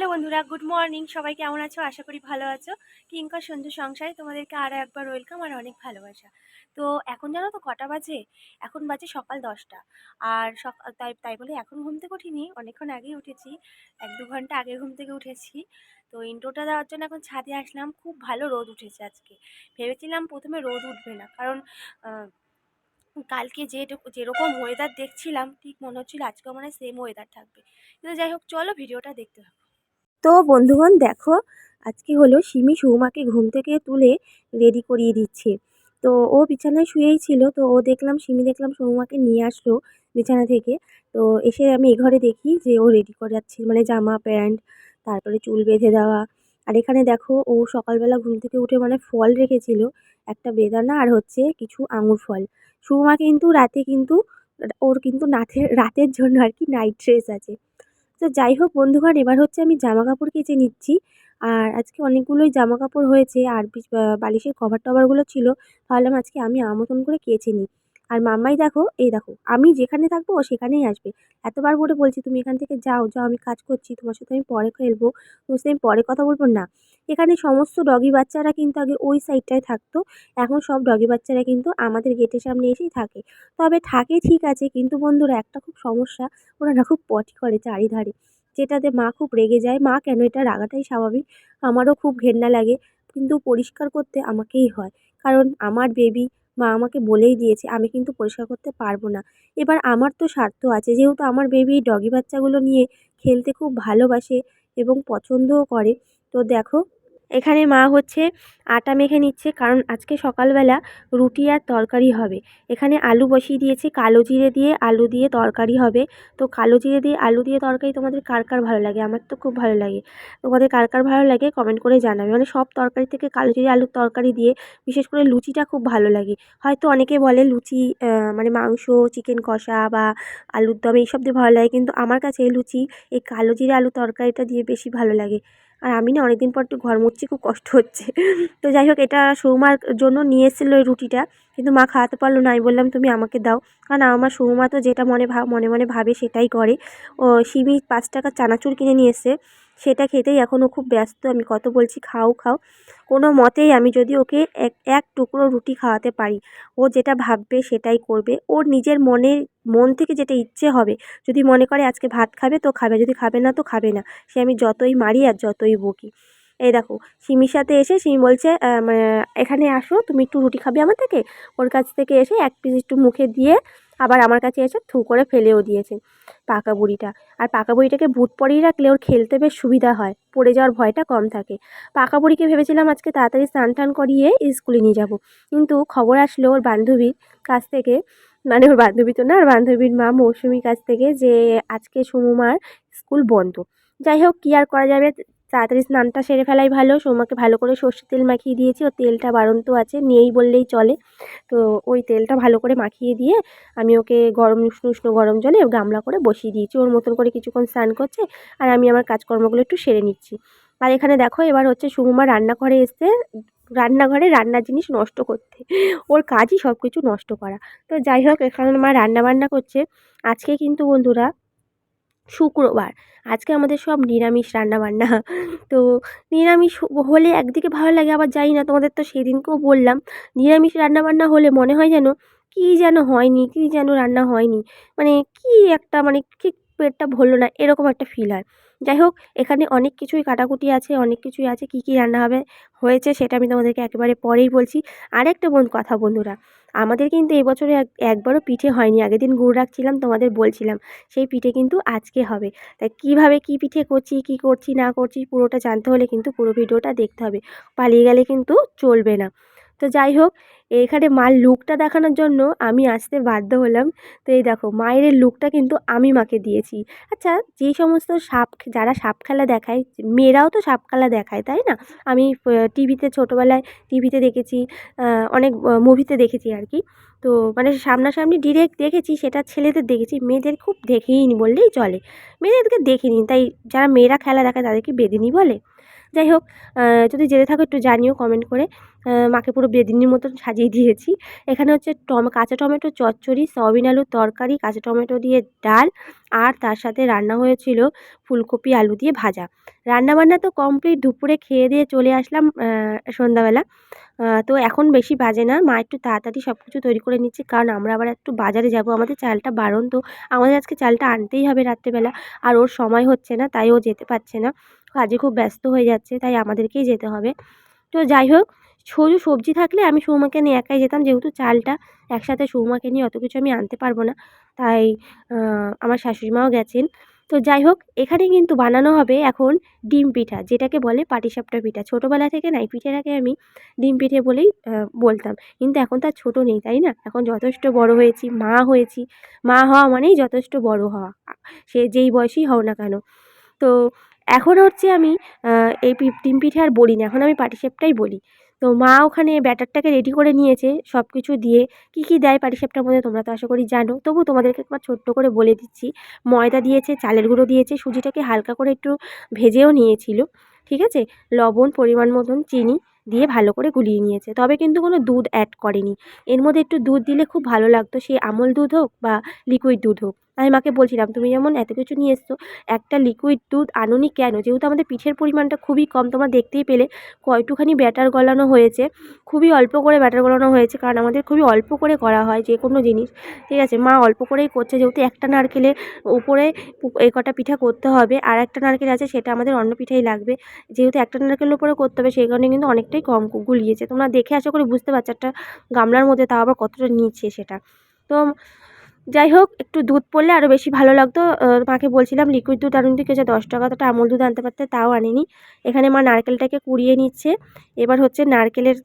Hello বন্ধুরা, good morning. সবাই কেমন আছো? আশা করি ভালো আছো। কিঙ্কর সন্ধু সংসারে তোমাদেরকে আরও একবার ওয়েলকাম আর অনেক ভালোবাসা। তো এখন জানো তো কটা বাজে? এখন বাজে সকাল দশটা। আর সকাল তাই তাই বলে এখন ঘুম থেকে উঠিনি, অনেকক্ষণ আগেই উঠেছি। এক দু ঘণ্টা আগে ঘুম থেকে উঠেছি। তো ইন্ট্রোটা দেওয়ার জন্য এখন ছাদে আসলাম। খুব ভালো রোদ উঠেছে আজকে। ভেবেছিলাম প্রথমে রোদ উঠবে না। কারণ কালকে যে যেরকম ওয়েদার দেখছিলাম, ঠিক মনে হচ্ছিল আজকেও মানে সেম ওয়েদার থাকবে। কিন্তু যাই হোক, চলো ভিডিওটা দেখতে থাকো। তো বন্ধুগণ দেখো, আজকে হলো সিমি সৌমাকে ঘুম থেকে তুলে রেডি করিয়ে দিচ্ছে। তো ও বিছানায় শুয়েই ছিল, তো ও দেখলাম সিমি দেখলাম সৌমাকে নিয়ে আসলো বিছানা থেকে। তো এসে আমি এ ঘরে দেখি যে ও রেডি করাচ্ছে মানে জামা, প্যান্ট, তারপরে চুল বেঁধে দেওয়া। আর এখানে দেখো, ও সকালবেলা ঘুম থেকে উঠে মানে ফল রেখেছিল, একটা বেদানা আর হচ্ছে কিছু আঙুর ফল। সৌমা কিন্তু রাতে কিন্তু, ওর কিন্তু নাথের, রাতের জন্য আর কি নাইট ড্রেস আছে। তো যাই হোক বন্ধুগণ, এবার হচ্ছে আমি জামা কাপড় কেচে নিচ্ছি। আর আজকে অনেকগুলোই জামা কাপড় হয়েছে আর বালিশের কভার টভারগুলো ছিল ভাবলাম আজকে আমি আমতন মতন করে কেচে নিই। আর মাম্মাই দেখো, এই দেখো, আমি যেখানে থাকব ও সেখানেই আসবে। এতবার করে বলছি, তুমি এখান থেকে যাও যাও, আমি কাজ করছি, তোমার সাথে আমি পরে খেলব। তোমার সাথে আমি পরে কথা বলব না। এখানে সমস্ত ডগি বাচ্চারা কিন্তু আগে ওই সাইডটায় থাকতো। এখন সব ডগি বাচ্চারা কিন্তু আমাদের গেটের সামনে এসেই থাকে। তবে থাকে ঠিক আছে, কিন্তু বন্ধুরা একটা খুব সমস্যা, ওরা না খুব পটি করে চারিধারে। যেটাতে মা খুব রেগে যায়। মা কেন এটা রাগাটাই স্বাভাবিক। আমারও খুব ঘেন্না লাগে। কিন্তু পরিষ্কার করতে আমাকেই হয়। কারণ আমার বেবি মা আমাকে বলেই দিয়েছে, আমি কিন্তু পরিষ্কার করতে পারব না। এবার আমার তো স্বার্থ আছে। যেহেতু আমার বেবি ডগি বাচ্চাগুলো নিয়ে খেলতে খুব ভালোবাসে এবং পছন্দও করে তো দেখো, এখানে মা হচ্ছে আটা মেখে নিচ্ছে কারণ আজকে সকালবেলা রুটি আর তরকারি হবে। এখানে আলু বসিয়ে দিয়েছে, কালো জিরে দিয়ে আলু দিয়ে তরকারি হবে। তো কালো জিরে দিয়ে আলু দিয়ে তরকারি তোমাদের কার কার ভালো লাগে? আমার তো খুব ভালো লাগে। তোমাদের কার কার ভালো লাগে কমেন্ট করে জানাবে। মানে সব তরকারি থেকে কালো জিরে আলুর তরকারি দিয়ে বিশেষ করে লুচিটা খুব ভালো লাগে। হয়তো অনেকে বলে লুচি মানে মাংস, চিকেন কষা বা আলুর দম এইসব দিয়ে ভালো লাগে, কিন্তু আমার কাছে লুচি, এই কালো জিরে আলুর তরকারিটা দিয়ে বেশি ভালো লাগে। আর আমি না অনেকদিন পর একটু ঘর মুছছি, খুব কষ্ট হচ্ছে। তো যাই হোক, এটা সৌমার জন্য নিয়ে এসেছিল এই রুটিটা। কিন্তু মা খাওয়াতে পারল না। আমি বললাম, তুমি আমাকে দাও। কারণ আমার সৌমা তো যেটা মনে মনে মনে ভাবে সেটাই করে। ও সিমি পাঁচ টাকার চানাচুর কিনে নিয়ে এসে সেটা খেতেই এখনও খুব ব্যস্ত। আমি কত বলছি, খাও খাও। কোনো মতেই আমি যদি ওকে এক এক টুকরো রুটি খাওয়াতে পারি, ও যেটা ভাববে সেটাই করবে। ওর নিজের মনের, মন থেকে যেটা ইচ্ছে হবে, যদি মনে করে আজকে ভাত খাবে তো খাবে, যদি খাবে না তো খাবে না। সে আমি যতই মারি আর যতই বকি। এই দেখো সিমির সাথে এসে সিমি বলছে মানে এখানে আসো, তুমি একটু রুটি খাবে আমার থেকে? ওর কাছ থেকে এসে এক পিস একটু মুখে দিয়ে আবার আমার কাছে এসে থু করে ফেলেও দিয়েছে পাকা বুড়িটা। আর পাকা বুড়িটাকে বুট পরিয়ে রাখলে ওর খেলতে বেশ সুবিধা হয়, পড়ে যাওয়ার ভয়টা কম থাকে। পাকা বুড়িকে ভেবেছিলাম আজকে তাড়াতাড়ি স্নান টান করিয়ে স্কুলে নিয়ে যাব, কিন্তু খবর আসলো ওর বান্ধবীর কাছ থেকে মানে ওর বান্ধবী তো না, আর বান্ধবীর মা মৌসুমীর কাছ থেকে যে আজকে সুমুমার স্কুল বন্ধ। যাই হোক, কী আর করা যাবে? তাড়াতাড়ি স্নানটা সেরে ফেলাই ভালো। সৌমাকে ভালো করে সর্ষের তেল মাখিয়ে দিয়েছি। ও তেলটা বাড়ন্ত আছে, নিয়েই বললেই চলে। তো ওই তেলটা ভালো করে মাখিয়ে দিয়ে আমি ওকে গরম, উষ্ণ উষ্ণ গরম জলে গামলা করে বসিয়ে দিয়েছি। ওর মতন করে কিছুক্ষণ স্নান করছে আর আমি আমার কাজকর্মগুলো একটু সেরে নিচ্ছি। আর এখানে দেখো, এবার হচ্ছে সুমুমা রান্নাঘরে এসে রান্নাঘরে রান্নার জিনিস নষ্ট করতে। ওর কাজই সব কিছু নষ্ট করা। তো যাই হোক, এখানে মা রান্না বান্না করছে। আজকে কিন্তু বন্ধুরা শুক্রবার। আজকে আমাদের সব নিরামিষ রান্নাবান্না। তো নিরামিষ হলে একদিকে ভালো লাগে, আবার যাই না, তোমাদের তো সেদিনকেও বললাম, নিরামিষ রান্নাবান্না হলে মনে হয় যেন কী যেন হয়নি, কী যেন রান্না হয়নি। মানে কি একটা মানে ঠিক পেটটা ভরলো না, এরকম একটা ফিল হয়। যাই হোক এখানে অনেক কিছুই কাটাকুটি আছে, অনেক কিছুই আছে, কী কী রান্না হবে, হয়েছে সেটা আমি তোমাদেরকে একেবারে পরেই বলছি। আরেকটা বন্ধ, কথা বন্ধুরা, আমাদের কিন্তু এবছরে এক, একবারও পিঠে হয়নি, আগের দিন গুড় রাখছিলাম, তোমাদের বলছিলাম, সেই পিঠে কিন্তু আজকে হবে। তাই কীভাবে কী পিঠে করছি, কী করছি, না করছি, পুরোটা জানতে হলে কিন্তু পুরো ভিডিওটা দেখতে হবে, পালিয়ে গেলে কিন্তু চলবে না। তো যাই হোক, এখানে মার লুকটা দেখানোর জন্য আমি আসতে বাধ্য হলাম। তো এই দেখো, মায়ের লুকটা কিন্তু আমি মাকে দিয়েছি। আচ্ছা যেই সমস্ত সাপ, যারা সাপ খেলা দেখায়, মেয়েরাও তো সাপ খেলা দেখায়, তাই না? আমি টিভিতে, ছোটোবেলায় টিভিতে দেখেছি অনেক মুভিতে দেখেছি আর কি। তো মানে সামনাসামনি ডিরেক্ট দেখেছি, সেটা ছেলেদের দেখেছি। মেয়েদের খুব দেখিনি বললেই চলে। মেয়েদেরকে দেখিনি, তাই যারা মেয়েরা খেলা দেখায়, তাদেরকে বেদিনী বলে। যাই হোক যদি জেনে থাকো একটু জানিও কমেন্ট করে। মাকে পুরো বেদিনীর মতন সাজিয়ে দিয়েছি। এখানে হচ্ছে টম, কাঁচা টমেটো, চচ্চড়ি, সয়াবিন আলুর তরকারি, কাঁচা টমেটো দিয়ে ডাল, আর তার সাথে রান্না হয়েছিল ফুলকপি আলু দিয়ে ভাজা। রান্নাবান্না তো কমপ্লিট দুপুরে খেয়ে দিয়ে চলে আসলাম সন্ধ্যাবেলা। তো এখন বেশি বাজে না। মা একটু তাড়াতাড়ি সব কিছু তৈরি করে নিচ্ছে, কারণ আমরা আবার একটু বাজারে যাব। আমাদের চালটা বারণ তো আমাদের আজকে চালটা আনতেই হবে রাত্রেবেলা। আর ওর সময় হচ্ছে না, তাই ও যেতে পারছে না। কাজে খুব ব্যস্ত হয়ে যাচ্ছে, তাই আমাদেরকেই যেতে হবে। তো যাই হোক সরু সবজি থাকলে আমি সৌমাকে নিয়ে একাই যেতাম, যেহেতু চালটা একসাথে সৌমাকে নিয়ে অত কিছু আমি আনতে পারব না, তাই আমার শাশুড়ি মাও গেছেন। তো যাই হোক, এখানে কিন্তু বানানো হবে এখন ডিম পিঠা, যেটাকে বলে পাটিসাপটা পিঠা। ছোটোবেলা থেকে না এই পিঠেটাকে আমি ডিম পিঠে বলেই বলতাম। কিন্তু এখন তার ছোটো নেই, তাই না? এখন যথেষ্ট বড় হয়েছি, মা হয়েছি। মা হওয়া মানেই যথেষ্ট বড় হওয়া, সে যেই বয়সেই হও না কেন। তো এখন হচ্ছে আমি এই ডিম পিঠে আর বলি না এখন আমি পাটিসাপটাই বলি। তো মা ওখানে ব্যাটারটাকে রেডি করে নিয়েছে সব কিছু দিয়ে। কী কী দেয় পাটিসাপটার মধ্যে তোমরা তো আশা করি জানো। তবু তোমাদেরকে একবার ছোট্ট করে বলে দিচ্ছি। ময়দা দিয়েছে, চালের গুঁড়ো দিয়েছে, সুজিটাকে হালকা করে একটু ভেজেও নিয়েছিল, ঠিক আছে? লবণ, পরিমাণ মতন চিনি দিয়ে ভালো করে গুলিয়ে নিয়েছে। তবে কিন্তু কোনো দুধ অ্যাড করেনি। এর মধ্যে একটু দুধ দিলে খুব ভালো লাগতো, সে আমল দুধ হোক বা লিকুইড দুধ হোক। আমি মাকে বলছিলাম, তুমি যেমন এত কিছু নিয়ে এসছো, একটা লিকুইড দুধ আনুনি কেন? যেহেতু আমাদের পিঠের পরিমাণটা খুবই কম, তোমরা দেখতেই পেলে কয়টুখানি ব্যাটার গলানো হয়েছে, খুবই অল্প করে ব্যাটার গলানো হয়েছে, কারণ আমাদের খুবই অল্প করে করা হয় যে কোনো জিনিস, ঠিক আছে? মা অল্প করেই করছে, যেহেতু একটা নারকেলের উপরে এই কটা পিঠা করতে হবে, আর একটা নারকেল আছে, সেটা আমাদের অন্য পিঠাই লাগবে, যেহেতু একটা নারকেলের উপরে করতে হবে, সেই কারণে কিন্তু অনেকটাই কম গুলিয়েছে। তোমরা দেখে আশা করি বুঝতে পারছ, একটা গামলার মধ্যে তাও আবার কতটা নিচ্ছে সেটা। তো যাই হোক, একটু দুধ পড়লে আরও বেশি ভালো লাগতো। মাকে বলছিলাম, লিকুইড দুধ আনুন দিকে যে দশ টাকা। তো আমুল দুধ আনতে পারতে, তাও আনেনি। এখানে মা নারকেলটাকে কুড়িয়ে নিচ্ছে। এবার হচ্ছে নারকেলের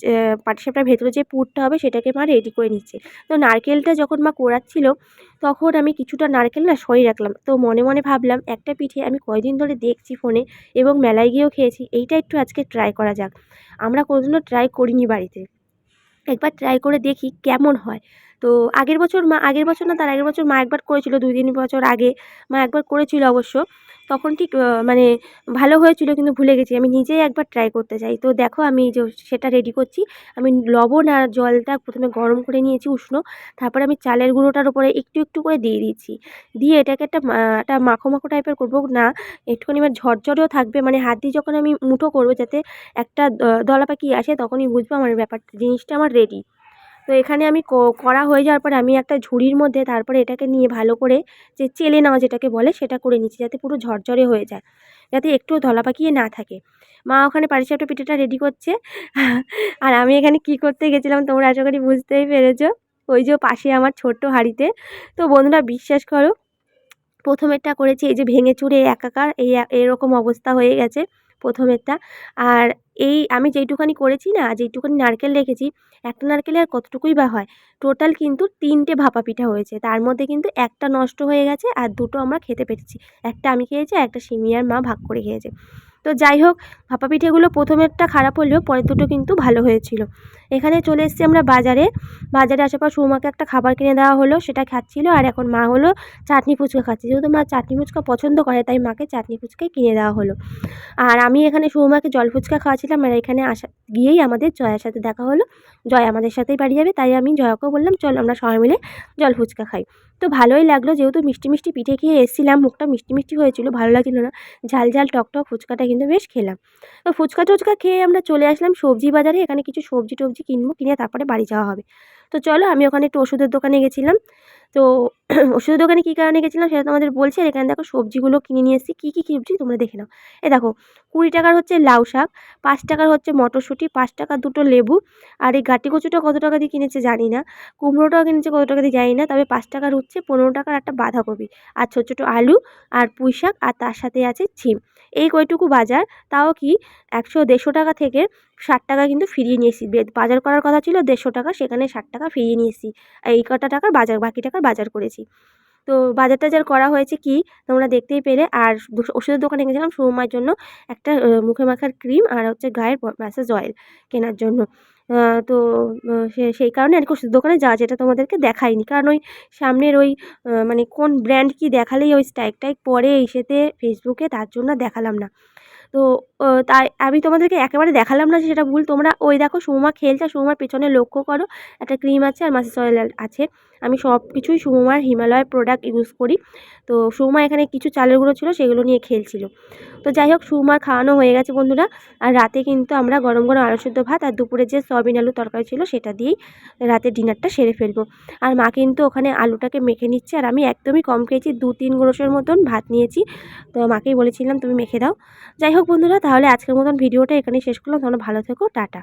পাটিসাপটার ভেতরে যে পুরটা হবে, সেটাকে মা রেডি করে নিচ্ছে। তো নারকেলটা যখন মা কোড়াচ্ছিল, তখন আমি কিছুটা নারকেল না সরিয়ে রাখলাম। তো মনে মনে ভাবলাম, একটা পিঠে আমি কয়দিন ধরে দেখছি ফোনে এবং মেলায় গিয়েও খেয়েছি, এইটা একটু আজকে ট্রাই করা যাক। আমরা কোনোদিনও ট্রাই করিনি বাড়িতে। একবার ট্রাই করে দেখি কেমন হয়। তো আগের বছর মা, আগের বছর না, তার আগের বছর মা একবার করেছিল, দুই তিন বছর আগে মা একবার করেছিল অবশ্য। তখন ঠিক মানে ভালো হয়েছিল কিন্তু ভুলে গেছি। আমি নিজেই একবার ট্রাই করতে চাই। তো দেখো আমি যে সেটা রেডি করছি। আমি লবণ আর জলটা প্রথমে গরম করে নিয়েছি উষ্ণ। তারপরে আমি চালের গুঁড়োটার উপরে একটু একটু করে দিয়ে দিচ্ছি। দিয়ে এটাকে একটা একটা মাখো মাখো টাইপের করব। না, একটুখানি আমার ঝরঝরেও থাকবে। মানে হাত দিয়ে যখন আমি মুঠো করব যাতে একটা দলা পাখি আসে, তখনই বুঝব আমার ব্যাপারটা, জিনিসটা আমার রেডি তো এখানে আমি করা হয়ে যাওয়ার পরে আমি একটা ঝুড়ির মধ্যে তারপরে এটাকে নিয়ে ভালো করে যে চেলে নেওয়া যেটাকে বলে সেটা করে নিচ্ছি যাতে পুরো ঝরঝরে হয়ে যায়, যাতে একটুও ধলা পাকিয়ে না থাকে। মা ওখানে পাটিসাপটা পিঠাটা রেডি করছে। আর আমি এখানে কি করতে গেছিলাম তোমরা আশা করি বুঝতেই পেরেছ? ওই যে পাশে আমার ছোট্ট হাঁড়িতে। তো বন্ধুরা বিশ্বাস করো, প্রথমেরটা করেছি এই যে ভেঙে চুরে একাকার এই এরকম অবস্থা হয়ে গেছে প্রথমেরটা। আর এই আমি যেইটুখানি করেছি না যেইটুখানি নারকেল রেখেছি, একটা নারকেলে আর কতটুকুই বা হয়? টোটাল কিন্তু তিনটে ভাপা পিঠা হয়েছে। তার মধ্যে কিন্তু একটা নষ্ট হয়ে গেছে, আর দুটো আমরা খেতে পেরেছি। একটা আমি খেয়েছি একটা সিমিয়ার মা ভাগ করে খেয়েছে। তো যাই হোক ভাপা পিঠেগুলো প্রথমেরটা খারাপ হলেও পরের দুটো কিন্তু ভালো হয়েছিল। এখানে চলে এসেছি আমরা বাজারে। বাজারে আসার পর সৌমাকে একটা খাবার কিনে দেওয়া হলো, সেটা খাচ্ছিল, আর এখন মা হলো চাটনি ফুচকা খাচ্ছে। যেহেতু মা চাটনি ফুচকা পছন্দ করে, তাই মাকে চাটনি ফুচকাই কিনে দেওয়া হলো। আর আমি এখানে সৌমাকে জল ফুচকা খাওয়াচ্ছিলাম আর এখানে আসা, গিয়েই আমাদের জয়ার সাথে দেখা হলো। জয় আমাদের সাথেই বাড়ি যাবে, তাই আমি জয়াকেও বললাম, চল আমরা সবাই মিলে জল ফুচকা খাই। তো ভালোই লাগল, যেহেতু মিষ্টি মিষ্টি পিঠে খেয়ে এসেছিলাম, মুখটা মিষ্টি মিষ্টি হয়েছিল, ভালো লাগছিল না। ঝাল ঝাল টক টক ফুচকাটা কিন্তু বেশ খেলাম। তো ফুচকা টুচকা খেয়ে আমরা চলে আসলাম সবজি বাজারে, এখানে কিছু সবজি টবজি কিনবো, কিনে তারপরে বাড়ি যাওয়া হবে। তো চলো, আমি ওখানে একটু ওষুধের দোকানে গেছিলাম। তো ওষুধের দোকানে কী কারণে গেছিলাম সেটা তোমাদের বলছি। আর এখানে দেখো সবজিগুলো কিনে নিয়ে এসেছি। কী কী সবজি তোমরা দেখে নাও। এ দেখো, কুড়ি টাকার হচ্ছে লাউ শাক, পাঁচ টাকার হচ্ছে মটরশুঁটি, পাঁচ টাকার দুটো লেবু। আর এই গাটি কচুটা কত টাকা দিয়ে কিনেছে জানি না। কুমড়োটাও কিনেছে কত টাকা দিয়ে জানি না। তবে পাঁচ টাকার হচ্ছে পনেরো টাকার একটা বাঁধাকপি। আর ছোটো ছোটো আলু আর পুঁই শাক আর তার সাথে আছে ছিম। এই কয়টুকু বাজার, তাও কি একশো দেড়শো টাকা থেকে ষাট টাকা কিন্তু ফিরিয়ে নিয়ে এসেছি বাজার করার কথা ছিল দেড়শো টাকা, সেখানে ষাট টাকা ফিরিয়ে নিয়ে এসেছি এই কটা টাকার বাজার, বাকি টাকার বাজার করেছি। তো বাজার টাজার করা হয়েছে কি তোমরা দেখতেই পেলে। আর ওষুধের দোকানে গেছিলাম সুমার জন্য একটা মুখে মাখার ক্রিম আর হচ্ছে গায়ের ম্যাসেজ অয়েল কেনার জন্য। তো সেই কারণে আর কি ওষুধের দোকানে যাওয়া যেটা তোমাদেরকে দেখাইনি। কারণ ওই সামনের ওই মানে কোন ব্র্যান্ড কি দেখালেই ওই স্ট্রাইক টাইক পরে এসেতে ফেসবুকে তার জন্য দেখালাম না। তো তাই আমি তোমাদেরকে একেবারে দেখালাম না সেটা ভুল। তোমরা ওই দেখো সুমা খেলছে সুমার পেছনে লক্ষ্য করো, একটা ক্রিম আছে আর মাসি অয়েল আছে। আমি সব কিছুই সুমার হিমালয়ের প্রোডাক্ট ইউজ করি। তো সুমা এখানে কিছু চালের গুঁড়ো ছিল, সেগুলো নিয়ে খেলছিল। তো যাই হোক সুমার খাওয়ানো হয়ে গেছে বন্ধুরা। আর রাতে কিন্তু আমরা গরম গরম আলু সেদ্ধ ভাত আর দুপুরে যে সয়াবিন আলু তরকারি ছিল, সেটা দিয়েই রাতে ডিনারটা সেরে ফেলব। আর মা কিন্তু ওখানে আলুটাকে মেখে নিচ্ছে আর আমি একদমই কম খেয়েছি দু তিন গ্রোসের মতন ভাত নিয়েছি। তো মাকেই বলেছিলাম, তুমি মেখে দাও। যাই হোক বন্ধুরা তাহলে আজকের মতন ভিডিওটা এখানে শেষ করলাম। তোমরা ভালো থেকো টাটা।